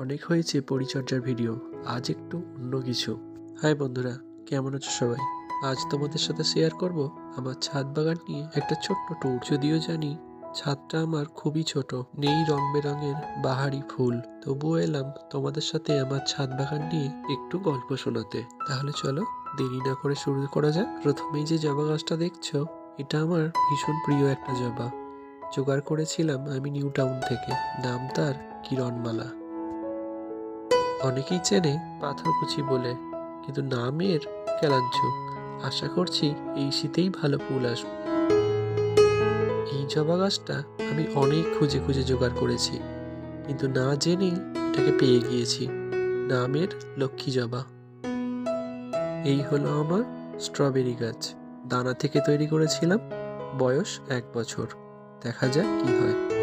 অনেক হয়েছে পরিচর্যার ভিডিও, আজ একটু অন্য কিছু। হাই বন্ধুরা, কেমন আছো সবাই? আজ তোমাদের সাথে শেয়ার করব আমার ছাদ বাগান নিয়ে একটা ছোট্ট ট্যুর যদিও জানি ছাদটা আমার খুবই ছোট, নেই রং বেরঙের বাহারি ফুল। তবুও এলাম তোমাদের সাথে আমার ছাদ বাগান নিয়ে একটু গল্প শোনাতে। তাহলে চলো দেরি না করে শুরু করা যাক। প্রথমেই যে জবা গাছটা দেখছ, এটা আমার ভীষণ প্রিয় একটা জবা। জোগাড় করেছিলাম আমি নিউ টাউন থেকে। নাম তার কিরণমালা। অনেকেই চেনে পাথরকুচি বলে, কিন্তু নামের কেলাঞ্চু। আশা করছি এই শীতেই ভালো ফুল আসবে। এই জবা গাছটা আমি অনেক খুঁজে খুঁজে জোগাড় করেছি, কিন্তু না জেনেই এটাকে পেয়ে গিয়েছি। নামের লক্ষ্মী জবা। এই হলো আমার স্ট্রবেরি গাছ। দানা থেকে তৈরি করেছিলাম বয়স এক বছর। দেখা যাক কি হয়।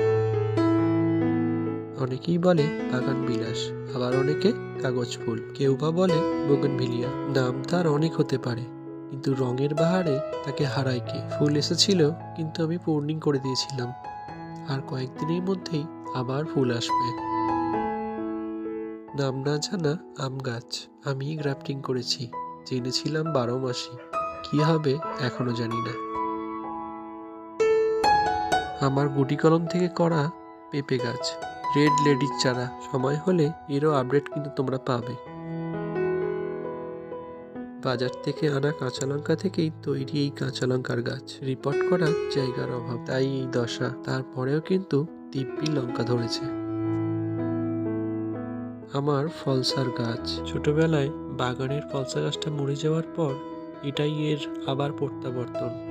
অনেকেই বলে বাগান বিলাস, আবার অনেকে কাগজ ফুল। কেউ বা বলে বোগনভিলিয়া নাম তার অনেক হতে পারে, কিন্তু রঙের বাহারে তাকে হারায় কে? ফুল এসেছিল, কিন্তু আমি পূর্ণিং করে দিয়েছিলাম। আর কয়েকদিনের মধ্যেই আবার ফুল আসবে। নাম না জানা আম গাছ আমি গ্রাফটিং করেছি, জেনেছিলাম বারো মাসি। কি হবে এখনও জানি না। আমার গুটি কলম থেকে করা পেঁপে গাছ। রেড লেডির চারা সময় হলে এরও আপডেট কিন্তু তোমরা পাবে। বাজার থেকে আনা কাঁচা লঙ্কা থেকেই তৈরি এই কাঁচা লঙ্কার গাছ। রিপোর্ট করা জায়গার অভাব, তাই এই দশা। তারপরেও কিন্তু দিব্যি লঙ্কা ধরেছে। আমার ফলসার গাছ। ছোটবেলায় বাগানের ফলসা গাছটা মরে যাওয়ার পর এটাই এর আবার প্রত্যাবর্তন।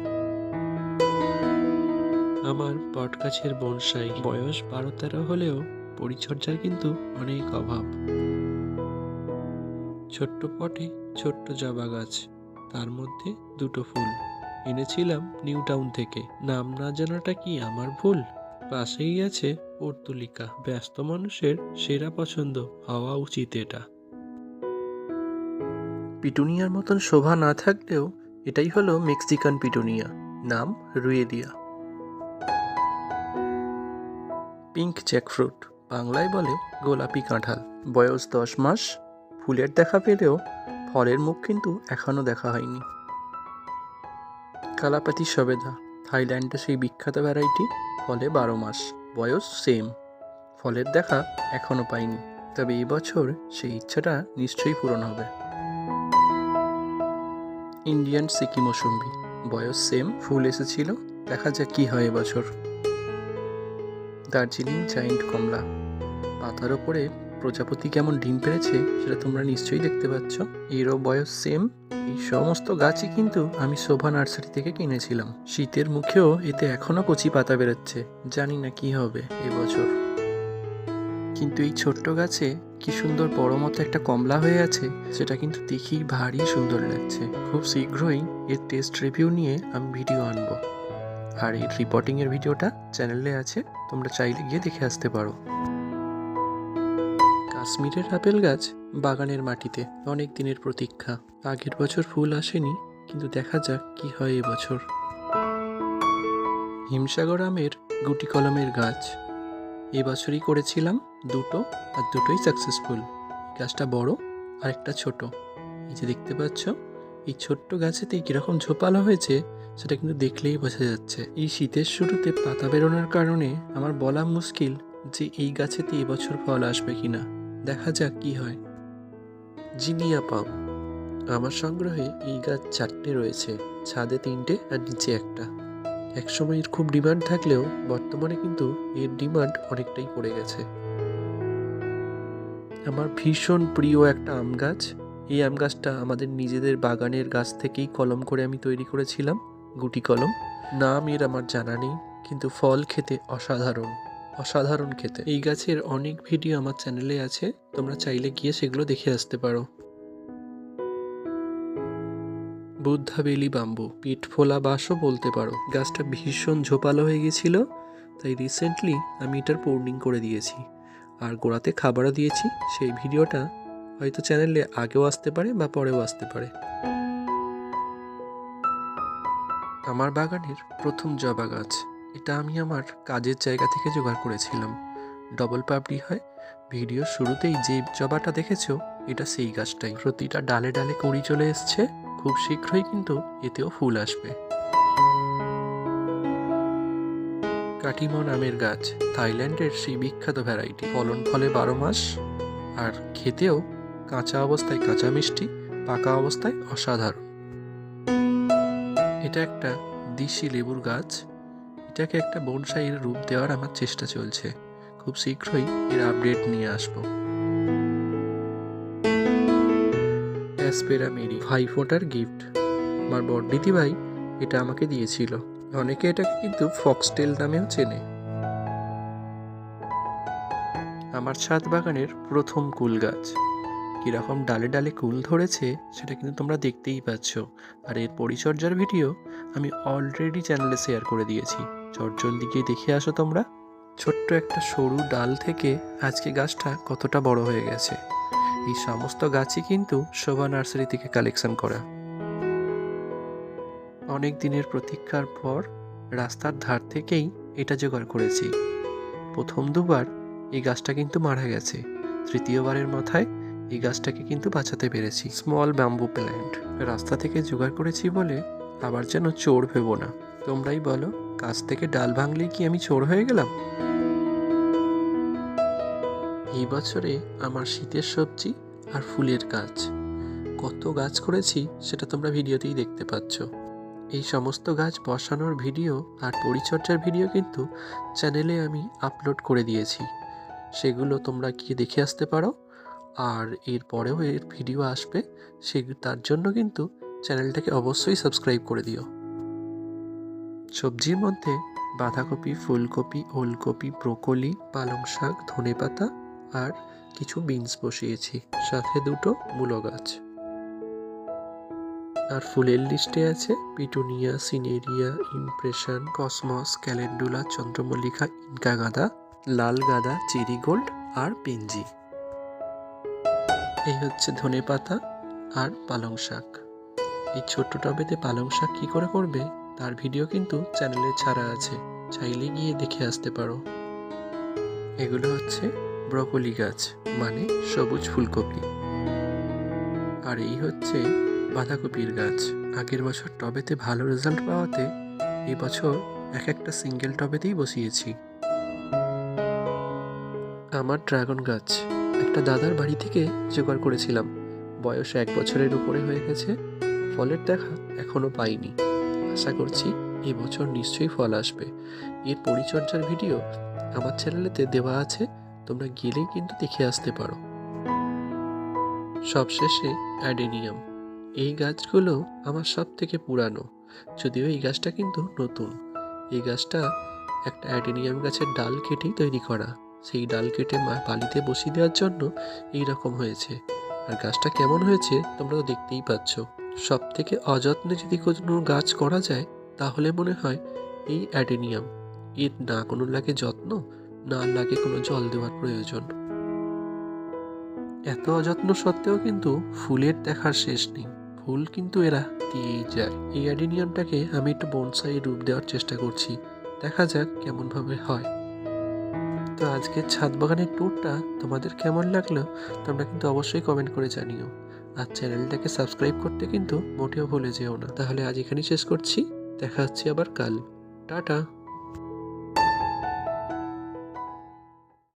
আমার বটগাছের বনসাই। বয়স বারো তেরো হলেও পরিচর্যার কিন্তু অনেক অভাব। ছোট্ট পটে ছোট্ট জবা গাছ, তার মধ্যে দুটো ফুল। এনেছিলাম নিউ টাউন থেকে। নাম না জানাটা কি আমার ভুল? পাশেই আছে পর্তুলিকা। ব্যস্ত মানুষের সেরা পছন্দ, হওয়া উচিত এটা। পিটুনিয়ার মতন শোভা না থাকলেও এটাই হলো মেক্সিকান পিটুনিয়া। নাম রুয়েলিয়া পিঙ্ক জ্যাকফ্রুট, বাংলায় বলে গোলাপি কাঁঠাল। বয়স দশ মাস, ফুলের দেখা পেলেও ফলের মুখ কিন্তু এখনও দেখা হয়নি। কালাপাতি সবেদা থাইল্যান্ডে সেই বিখ্যাত ভ্যারাইটি, ফলে বারো মাস, বয়স সেম। ফলের দেখা এখনও পাইনি, তবে এই বছর সেই ইচ্ছাটা নিশ্চয়ই পূরণ হবে। ইন্ডিয়ান সিকি মৌসুম্বি বয়স সেম, ফুল এসেছিল, দেখা যাক কি হয় এবছর। দার্জিলিং জায়েন্ট কমলা। পাতার ওপরে প্রজাপতি কেমন ডিম পেড়েছে সেটা তোমরা নিশ্চয়ই দেখতে পাচ্ছ। এরও বয়স সেম এই সমস্ত গাছই কিন্তু আমি শোভা নার্সারি থেকে কিনেছিলাম। শীতের মুখেও এতে এখনও কচি পাতা বেরোচ্ছে। জানি না কি হবে এবছর। কিন্তু এই ছোট্ট গাছে কি সুন্দর বড় মতো একটা কমলা হয়ে আছে, সেটা কিন্তু দেখেই ভারী সুন্দর লাগছে। খুব শীঘ্রই এর টেস্ট রিভিউ নিয়ে আমি ভিডিও আনব। আর এই রিপোর্টিংয়ের ভিডিওটা চ্যানেলে আছে, তোমরা চাইলে গিয়ে দেখে আসতে পারো। কাশ্মীরের আপেল গাছ বাগানের মাটিতে অনেক দিনের প্রতীক্ষা। আগের বছর ফুল আসেনি, কিন্তু দেখা যাক কি হয় এবছর। হিমসাগর আমের গুটি কলমের গাছ। এবছরই করেছিলাম দুটো, আর দুটোই সাকসেসফুল গাছটা বড় আর একটা ছোট। এই যে দেখতে পাচ্ছ, এই ছোট্ট গাছেতে কীরকম ঝোপালো হয়েছে সেটা কিন্তু দেখলেই বোঝা যাচ্ছে। এই শীতের শুরুতে পাতা বেরোনোর কারণে আমার বলা মুশকিল যে এই গাছেতে এবছর ফল আসবে কিনা। দেখা যাক কি হয়। Zinnia palm. আমার সংগ্রহে এই গাছ চারটে রয়েছে, ছাদে তিনটে আর নিচে একটা। একসময় এর খুব ডিমান্ড থাকলেও বর্তমানে কিন্তু এর ডিমান্ড অনেকটাই পড়ে গেছে। আমার ভীষণ প্রিয় একটা আম গাছ। এই আম গাছটা আমাদের নিজেদের বাগানের গাছ থেকেই কলম করে আমি তৈরি করেছিলাম। গুটি কলম। নাম এর আমার জানা নেই, কিন্তু ফল খেতে অসাধারণ অসাধারণ খেতে। এই গাছের অনেক ভিডিও আমার চ্যানেলে আছে, তোমরা চাইলে গিয়ে সেগুলো দেখে আসতে পারো। বুদ্ধা বেলি বাম্বু, পিঠ ফোলা বাঁশও বলতে পারো। গাছটা ভীষণ ঝোপালো হয়ে গেছিল, তাই রিসেন্টলি আমি এটার পোর্নিং করে দিয়েছি। আর গোড়াতে খাবারও দিয়েছি, সেই ভিডিওটা হয়তো চ্যানেলে আগেও আসতে পারে বা পরেও আসতে পারে। আমার বাগানের প্রথম জবা গাছ। এটা আমি আমার কাজের জায়গা থেকে জোগাড় করেছিলাম। ডবল পাপড়ি হয়। ভিডিওর শুরুতেই যে জবাটা দেখেছ, এটা সেই গাছটাই। প্রতিটা ডালে ডালে কুঁড়ি চলে এসছে। খুব শীঘ্রই কিন্তু এতেও ফুল আসবে। কাটিমন আমের গাছ। থাইল্যান্ডের সেই বিখ্যাত ভ্যারাইটি। ফলন ফলে বারো মাস। আর খেতেও কাঁচা অবস্থায় কাঁচা মিষ্টি, পাকা অবস্থায় অসাধারণ। এটা একটা দিশি লেবুর গাছ। এটাকে একটা বনসাইয়ের রূপ দেওয়ার আমার চেষ্টা চলছে। খুব শীঘ্রই এর আপডেট নিয়ে আসব। অ্যাসপেরা মেরি ভাই ফোটার গিফট। আমার বড়দিদি ভাই এটা আমাকে দিয়েছিল। অনেকে এটাকে কিন্তু ফক্সটেল নামেও চেনে। আমার ছাদ বাগানের প্রথম কুল গাছ। কীরকম ডালে ডালে কুল ধরেছে, সেটা কিন্তু তোমরা দেখতেই পাচ্ছ। আর এর পরিচর্যার ভিডিও আমি অলরেডি চ্যানেলে শেয়ার করে দিয়েছি। চটজলদি গিয়ে দেখে আসো তোমরা। ছোট্ট একটা সরু ডাল থেকে আজকে গাছটা কতটা বড় হয়ে গেছে। এই সমস্ত গাছই কিন্তু শোভা নার্সারি থেকে কালেকশন করা। অনেক দিনের প্রতীক্ষার পর রাস্তার ধার থেকেই এটা জোগাড় করেছি। প্রথম দুবার এই গাছটা কিন্তু মারা গেছে। তৃতীয়বারের মাথায় এই গাছটাকে কিন্তু বাঁচাতে পেরেছি। স্মল ব্যাম্বু প্ল্যান্ট রাস্তা থেকে জোগাড় করেছি বলে আবার যেন চোর ভেবো না। তোমরাই বলো, গাছ থেকে ডাল ভাঙলেই কি আমি চোর হয়ে গেলাম? এই বছরে আমার শীতের সবজি আর ফুলের গাছ। কত গাছ করেছি সেটা তোমরা ভিডিওতেই দেখতে পাচ্ছ। এই সমস্ত গাছ বসানোর ভিডিও আর পরিচর্যার ভিডিও কিন্তু চ্যানেলে আমি আপলোড করে দিয়েছি। সেগুলো তোমরা গিয়ে দেখে আসতে পারো। আর এর পরেও এর ভিডিও আসবে, সে তার জন্য কিন্তু চ্যানেলটাকে অবশ্যই সাবস্ক্রাইব করে দিও। সবজির মধ্যে বাঁধাকপি, ফুলকপি, ওলকপি, ব্রোকলি, পালং শাক ধনেপাতা আর কিছু বিনস বসিয়েছি। সাথে দুটো মূলো গাছ। আর ফুলের লিস্টে আছে petunia, cineraria, impression, cosmos, calendula, চন্দ্রমল্লিকা ইনকা গাঁদা লাল গাঁদা চেরি গোল্ড আর পেনজি এই হচ্ছে ধনে পাতা আর পালং শাক। এই ছোট্ট টবেতে পালং শাক কী করে করবে, তার ভিডিও কিন্তু চ্যানেলে ছাড়া আছে। চাইলে গিয়ে দেখে আসতে পারো। এগুলো হচ্ছে ব্রকলি গাছ মানে সবুজ ফুলকপি। আর এই হচ্ছে বাঁধাকপির গাছ। আগের বছর টবেতে ভালো রেজাল্ট পাওয়াতে এই বছর এক একটা সিঙ্গেল টবেতেই বসিয়েছি। আমার ড্রাগন গাছ। একটা দাদার বাড়ি থেকে জোগাড় করেছিলাম। বয়স এক বছরের উপরে হয়ে গেছে, ফলের দেখা এখনও পাইনি। আশা করছি এবছর নিশ্চয়ই ফল আসবে। এর পরিচর্যার ভিডিও আমার চ্যানেলেতে দেওয়া আছে, তোমরা গেলেই কিন্তু দেখে আসতে পারো। সবশেষে অ্যাডেনিয়াম। এই গাছগুলো আমার সব থেকে পুরানো, যদিও এই গাছটা কিন্তু নতুন। এই গাছটা একটা অ্যাডেনিয়াম গাছের ডাল কেটেই তৈরি করা। সেই ডাল কেটে মা বালিতে বসিয়ে দেওয়ার জন্য এই রকম হয়েছে। আর গাছটা কেমন হয়েছে তোমরা তো দেখতেই পাচ্ছ। সব থেকে অযত্নে যদি কোনো গাছ করা যায়, তাহলে মনে হয় এই অ্যাডেনিয়াম। এর না কোনো লাগে যত্ন, না লাগে কোনো জল দেওয়ার প্রয়োজন। এত অযত্ন সত্ত্বেও কিন্তু ফুলের দেখার শেষ নেই। ফুল কিন্তু এরা দিয়েই যায়। এই অ্যাডেনিয়ামটাকে আমি একটু বনসাই রূপ দেওয়ার চেষ্টা করছি। দেখা যাক কেমনভাবে হয়। তো আজকের ছাদ বাগানের ট্যুরটা তোমাদের কেমন লাগল, তোমরা কিন্তু অবশ্যই কমেন্ট করে জানিও। আর চ্যানেলটাকে সাবস্ক্রাইব করতে কিন্তু মোটেও ভুলে যেও না। তাহলে আজ এখানেই শেষ করছি। দেখা হচ্ছে আবার কাল। টাটা!